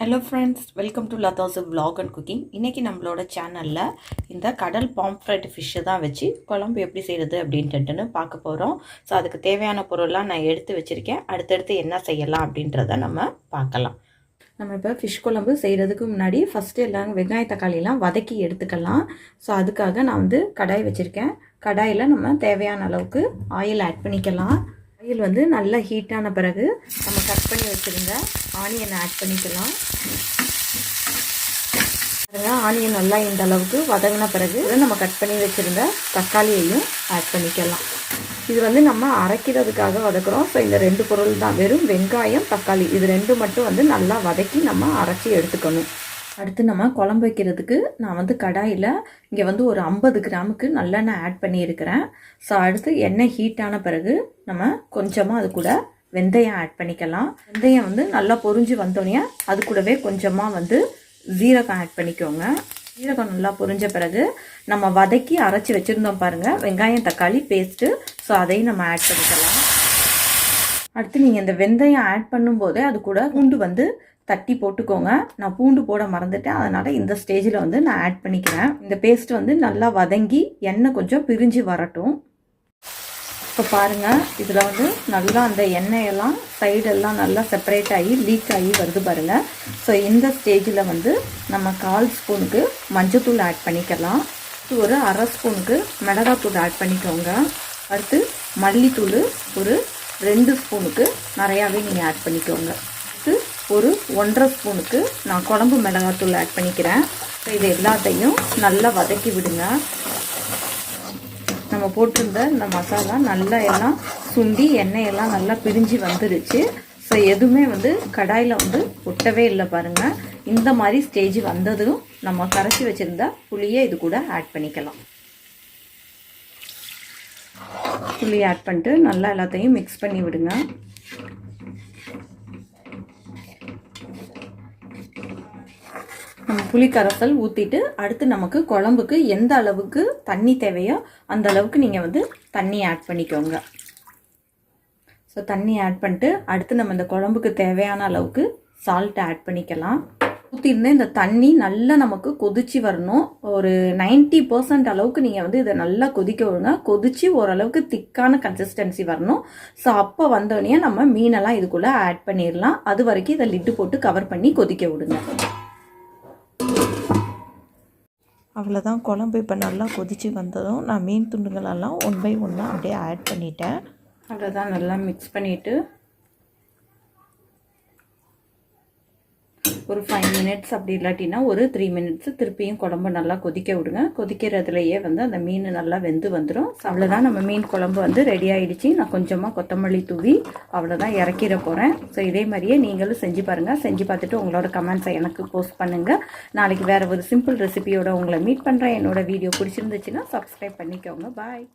Hello friends welcome to Latha's vlog and cooking இன்றைக்கி நம்மளோட சேனலில் இந்த கடல் பாம்ஃப்ரெட் ஃபிஷ்ஷை தான் வச்சு குழம்பு எப்படி செய்கிறது அப்படின்ட்டுன்னு பார்க்க போகிறோம் ஸோ அதுக்கு தேவையான பொருள்லாம் நான் எடுத்து வச்சுருக்கேன். அடுத்தடுத்து என்ன செய்யலாம் அப்படின்றத நம்ம பார்க்கலாம். நம்ம இப்போ ஃபிஷ் குழம்பு செய்கிறதுக்கு முன்னாடி ஃபஸ்ட்டு எல்லாம் வெங்காய தக்காளிலாம் வதக்கி எடுத்துக்கலாம். ஸோ அதுக்காக நான் வந்து கடாய் வச்சுருக்கேன். கடாயில் நம்ம தேவையான அளவுக்கு ஆயில் ஆட் பண்ணிக்கலாம். ஆயில் வந்து நல்லா ஹீட்டான பிறகு நம்ம கட் பண்ணி வச்சுருங்க ஆனியனை ஆட் பண்ணிக்கலாம். ஆனியன் நல்லா இந்த அளவுக்கு வதங்கின பிறகு நம்ம கட் பண்ணி வச்சுருந்த தக்காளியையும் ஆட் பண்ணிக்கலாம். இது வந்து நம்ம அரைக்கிறதுக்காக வதக்குறோம். ஸோ இந்த ரெண்டு பொருள் தான். வெறும் வெங்காயம் தக்காளி. இது ரெண்டு மட்டும் வந்து நல்லா வதக்கி நம்ம அரைச்சி எடுத்துக்கணும். அடுத்து நம்ம குழம்பு வைக்கிறதுக்கு நான் வந்து கடாயில் இங்கே வந்து ஒரு ஐம்பது கிராமுக்கு நல்லெண்ணெய் ஆட் பண்ணியிருக்கிறேன். ஸோ அடுத்து எண்ணெய் ஹீட்டான பிறகு நம்ம கொஞ்சமாக அது கூட வெந்தயம் ஆட் பண்ணிக்கலாம். வெந்தயம் வந்து நல்லா பொரிஞ்சு வந்தோடனே அது கூடவே கொஞ்சமாக வந்து ஜீரகம் ஆட் பண்ணிக்கோங்க. ஜீரகம் நல்லா பொரிஞ்ச பிறகு நம்ம வதக்கி அரைச்சி வச்சுருந்தோம் பாருங்கள் வெங்காயம் தக்காளி பேஸ்ட்டு ஸோ அதையும் நம்ம ஆட் பண்ணிக்கலாம். அடுத்து நீங்கள் இந்த வெந்தயம் ஆட் பண்ணும்போதே அது கூட பூண்டு வந்து தட்டி போட்டுக்கோங்க. நான் பூண்டு போட மறந்துட்டேன். அதனால் இந்த ஸ்டேஜில் வந்து நான் ஆட் பண்ணிக்கிறேன். இந்த பேஸ்ட் வந்து நல்லா வதங்கி எண்ணெய் கொஞ்சம் பிரிஞ்சு வரட்டும். இப்போ பாருங்கள் இதில் வந்து நல்லா அந்த எண்ணெயெல்லாம் சைடெல்லாம் நல்லா செப்பரேட் ஆகி லீக் ஆகி வருது பாருங்கள் ஸோ இந்த ஸ்டேஜில் வந்து நம்ம கால் ஸ்பூனுக்கு மஞ்சத்தூள் ஆட் பண்ணிக்கலாம். ஒரு அரை ஸ்பூனுக்கு மிளகாத்தூள் ஆட் பண்ணிக்கோங்க. அடுத்து மல்லித்தூள் ஒரு ரெண்டு ஸ்பூனுக்கு நிறையாவே நீங்கள் ஆட் பண்ணிக்கோங்க. அடுத்து ஒரு ஒன்றரை ஸ்பூனுக்கு நான் குழம்பு மிளகாத்தூள் ஆட் பண்ணிக்கிறேன். இது எல்லாத்தையும் நல்லா வதக்கி விடுங்க. நாங்கள் போட்டிருந்த இந்த மசாலா நல்லா எல்லாம் சுண்டி எண்ணெயெல்லாம் நல்லா பிரிஞ்சு வந்துருச்சு. ஸோ எதுவுமே வந்து கடாயில் வந்து ஒட்டவே இல்லை பாருங்கள் இந்த மாதிரி ஸ்டேஜ் வந்ததும் நம்ம கரைச்சி வச்சுருந்த புளியை இது கூட ஆட் பண்ணிக்கலாம். புளி ஆட் பண்ணிட்டு நல்லா எல்லாத்தையும் மிக்ஸ் பண்ணி விடுங்க. புளி கரைசல் ஊற்றிட்டு அடுத்து நமக்கு குழம்புக்கு எந்த அளவுக்கு தண்ணி தேவையோ அந்த அளவுக்கு நீங்கள் வந்து தண்ணி ஆட் பண்ணிக்கோங்க. ஸோ தண்ணி ஆட் பண்ணிட்டு அடுத்து நம்ம இந்த குழம்புக்கு தேவையான அளவுக்கு சால்ட் ஆட் பண்ணிக்கலாம். ஊற்றிருந்தேன் இந்த தண்ணி நல்லா நமக்கு கொதிச்சு வரணும். ஒரு நைன்ட்டி பர்சன்ட் அளவுக்கு நீங்கள் வந்து இதை நல்லா கொதிக்க விடுங்க. கொதிச்சு ஓரளவுக்கு திக்கான கன்சிஸ்டன்சி வரணும். ஸோ அப்போ வந்தோடனே நம்ம மீனெல்லாம் இதுக்குள்ளே ஆட் பண்ணிடலாம் அது வரைக்கும் இதை லிட்டு போட்டு கவர் பண்ணி கொதிக்க விடுங்க. அவ்வளோதான் குழம்பு இப்போ நல்லா கொதித்து வந்ததும் நான் மீன் துண்டுகளெல்லாம் ஒன் பை ஒன்னாக அப்படியே ஆட் பண்ணிட்டேன். அவ்வளோதான் நல்லா மிக்ஸ் பண்ணிவிட்டு ஒரு ஃபைவ் மினிட்ஸ் அப்படி இல்லாட்டினா ஒரு த்ரீ மினிட்ஸ் திருப்பியும் குழம்பு நல்லா கொதிக்க விடுங்க. கொதிக்கிறதுலையே வந்து அந்த மீன் நல்லா வெந்து வந்துடும் அவ்வளோதான் நம்ம மீன் குழம்பு வந்து ரெடி ஆகிடுச்சு நான் கொஞ்சமாக கொத்தமல்லி தூவி அவ்வளோதான் இறக்கிட போகிறேன் ஸோ இதே மாதிரியே நீங்களும் செஞ்சு பாருங்கள் செஞ்சு பார்த்துட்டு உங்களோட கமெண்ட்ஸை எனக்கு போஸ்ட் பண்ணுங்கள் நாளைக்கு வேறு ஒரு சிம்பிள் ரெசிபியோட உங்களை மீட் பண்ணுறேன் என்னோட வீடியோ பிடிச்சிருந்துச்சுன்னா சப்ஸ்கிரைப் பண்ணிக்கோங்க. பாய்